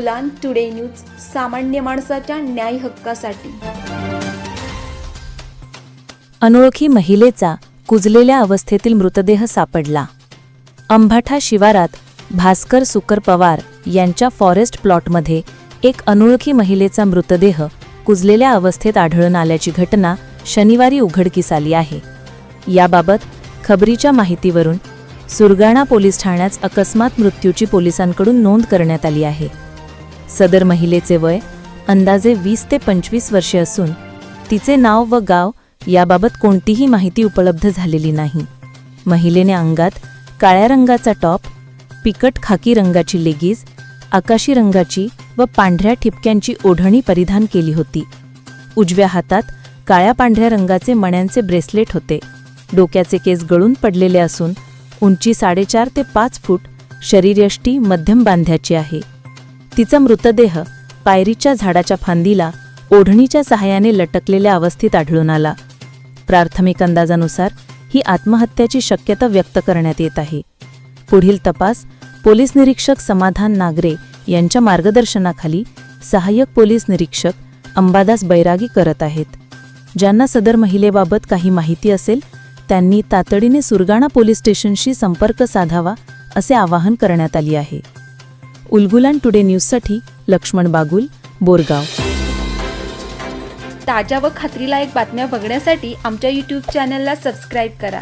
Ulgulan today news सामान्य माणसाच्या न्याय हक्कासाठी. अनोळखी महिलेचा कुजलेल्या अवस्थेतील मृतदेह सापडला. अंबाठा शिवारात भास्कर सुकर पवार यांच्या फॉरेस्ट प्लॉटमध्ये एक अनोळखी महिलेचा मृतदेह कुजलेल्या अवस्थेत आढळून आल्याची घटना शनिवारी उघडकीस आली आहे. याबाबत खबरीच्या माहितीवरून सुरगाणा पोलीस ठाण्यात अकस्मात मृत्यूची पोलिसांकडून नोंद करण्यात आली आहे. सदर महिलेचे वय अंदाजे वीस ते पंचवीस वर्षे असून तिचे नाव व गाव याबाबत कोणतीही माहिती उपलब्ध झालेली नाही. महिलेने अंगात काळ्या रंगाचा टॉप पिकट खाकी रंगाची लेगीज आकाशी रंगाची व पांढऱ्या ठिपक्यांची ओढणी परिधान केली होती. उजव्या हातात काळ्या पांढऱ्या रंगाचे मण्यांचे ब्रेसलेट होते. डोक्याचे केस गळून पडलेले असून उंची साडेचार ते पाच फूट शरीरयष्टी मध्यम बांध्याची आहे. तिचा मृतदेह पायरीच्या झाडाच्या फांदीला ओढणीच्या सहाय्याने लटकलेल्या अवस्थेत आढळून आला. प्राथमिक अंदाजानुसार ही आत्महत्याची शक्यता व्यक्त करण्यात येत आहे. पुढील तपास पोलीस निरीक्षक समाधान नागरे यांच्या मार्गदर्शनाखाली सहाय्यक पोलीस निरीक्षक अंबादास बैरागी करत आहेत. ज्यांना सदर महिलेबाबत काही माहिती असेल त्यांनी तातडीने सुरगाणा पोलीस स्टेशनशी संपर्क साधावा असे आवाहन करण्यात आले आहे. उलगुलान टुडे न्यूजसाठी लक्ष्मण बागुल बोरगाव. ताज्या व खात्रीलायक बातम्या बघण्यासाठी आमच्या यूट्यूब चॅनलला सबस्क्राईब करा.